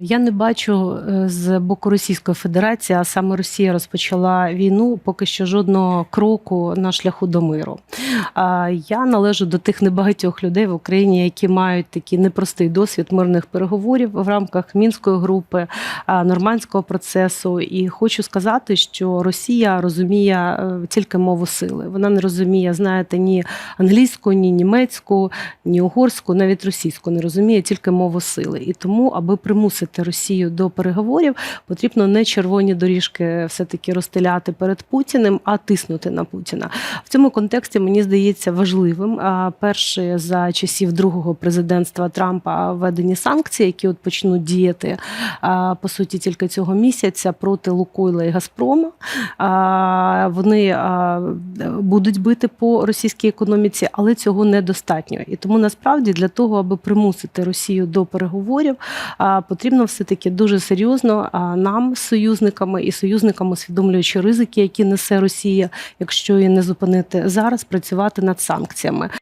Я не бачу е, з боку Російської Федерації, а саме Росія розпочала війну, поки що жодного кроку на шляху до миру. Я належу до тих небагатьох людей в Україні, які мають такий непростий досвід мирних переговорів в рамках мінської групи, нормандського процесу. І хочу сказати, що Росія розуміє е, тільки мову сили. Вона не розуміє, знаєте, ні англійську, ні німецьку, ні угорську, навіть російську не розуміє тільки мову сили. І тому, аби примусити Росію до переговорів, потрібно не червоні доріжки все-таки розстеляти перед Путіним, а тиснути на Путіна. В цьому контексті мені здається важливим. Перше за часів другого президентства Трампа введені санкції, які от почнуть діяти по суті тільки цього місяця проти Лукойла і Газпрома. Вони будуть бити по російській економіці, але цього недостатньо. І тому насправді для того, аби примусити Росію до переговорів, потрібно все таки дуже серйозно нам союзниками і союзникам, усвідомлюючи ризики, які несе Росія, якщо її не зупинити зараз, працювати над санкціями.